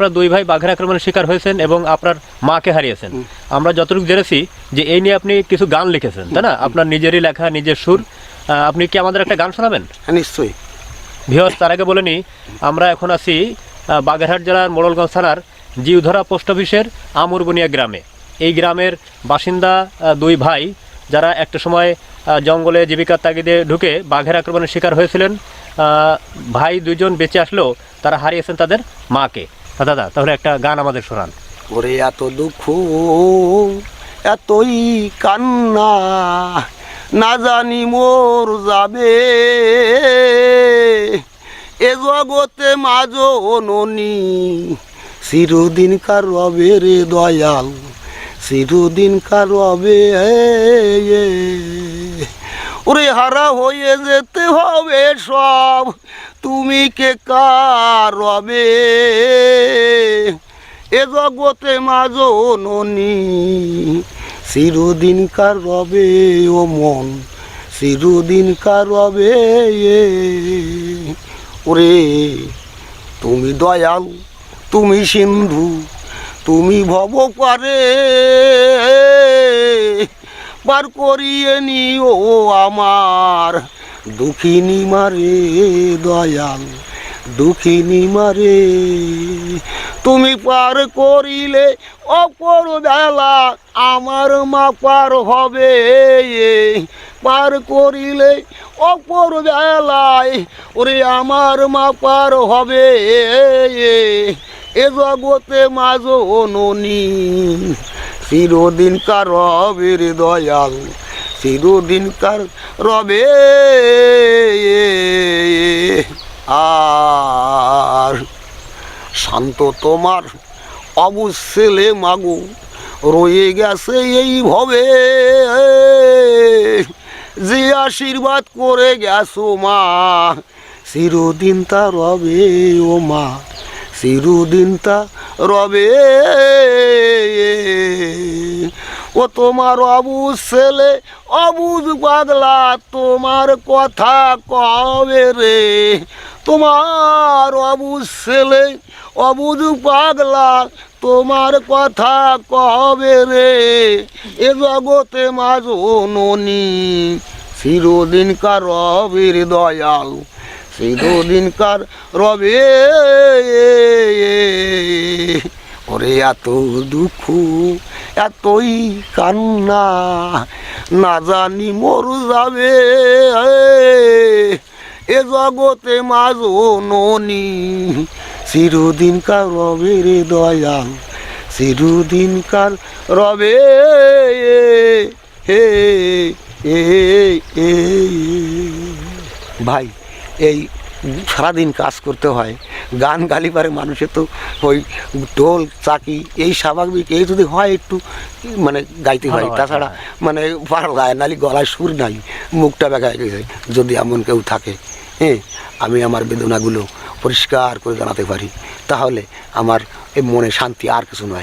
আপনার দুই ভাই বাঘের আক্রমণের শিকার হয়েছেন এবং আপনার মাকে হারিয়েছেন। আমরা যতটুকু জেনেছি যে এই নিয়ে আপনি কিছু গান লিখেছেন তাই না? আপনার নিজেরই লেখা নিজের সুর। আপনি কি আমাদের একটা গান শোনাবেন? হ্যাঁ নিশ্চয়ই। ভিওর তার আগে বলে নিই আমরা এখন আছি বাগেরহাট জেলার মোড়লগঞ্জ থানার জিউধরা পোস্ট অফিসের আমুরবনিয়া গ্রামে। এই গ্রামের বাসিন্দা দুই ভাই যারা একটা সময় জঙ্গলে জীবিকার তাগিদে ঢুকে বাঘের আক্রমণের শিকার হয়েছিলেন ভাই দুইজন বেঁচে আসলেও তারা হারিয়েছেন তাদের মাকে। দাদা, তাহলে একটা গান আমাদের শোনান। ওরে এত দুঃখ, এতই কান্না, না জানি মোর যাবে। এ জগতে মাঝ ননি চিরদিন রবে রে দয়াল চিরদিন কার রবে। ওরে হারা হয়ে যেতে হবে সব, তুমি কে কার রবে? এ জগতে মাঝ ননি। চিরদিন কার রবে ও মন চিরদিন কার রবে ওরে, তুমি দয়াল, তুমি সিন্ধু, তুমি ভব পারে। পার করিয়ে নিও আমার, দুঃখিনী মারে দয়াল, দুঃখিনী মারে। তুমি পার করিলে অপর বেলা আমার মা পার হবে। পার করিলে অপর বেলায় ওরে আমার মা পার হবে। এ জগতে মাঝ ননি চিরদিন কার রবের দয়াল চিরদিন কার রবে আর শান্ত তোমার অবুজ ছেলে মাগু। রয়ে গেছে এই ভবে। যে আশীর্বাদ করে গেছো মা, চিরদিন তা রবে ও মা, চিরদিন তা রবে। ও তোমার অবুজ ছেলে অবুজ বাদলা, তোমার কথা কবে রে? তোমার অবুজ ছেলে অবুজ পাগলা, তোমার কথা কবে রে? এ জগতে মাঝ ননি চিরদিনকার রবির দয়াল, চিরদিনকার রবে। ওরে এত দুঃখ, এতই কান্না, না জানি মোর যাবে। এ জগতে মাঝ ননি চিরদিনকার রবে রে দয়াল? চিরদিনকার রবে হে ভাই এই সারাদিন কাজ করতে হয় গান গালি পারে মানুষের তো ওই ঢোল চাকি এই স্বাভাবিক এই যদি হয় একটু মানে গাইতে হয়। তাছাড়া। মানে ভালো গায় নালি গলায় সুর নাই মুখটা বেঁকা গেছে যদি এমন কেউ থাকে হ্যাঁ আমি আমার বেদনাগুলো পরিষ্কার করে জানাতে পারি। তাহলে আমার এই মনে শান্তি আর কিছু নয়।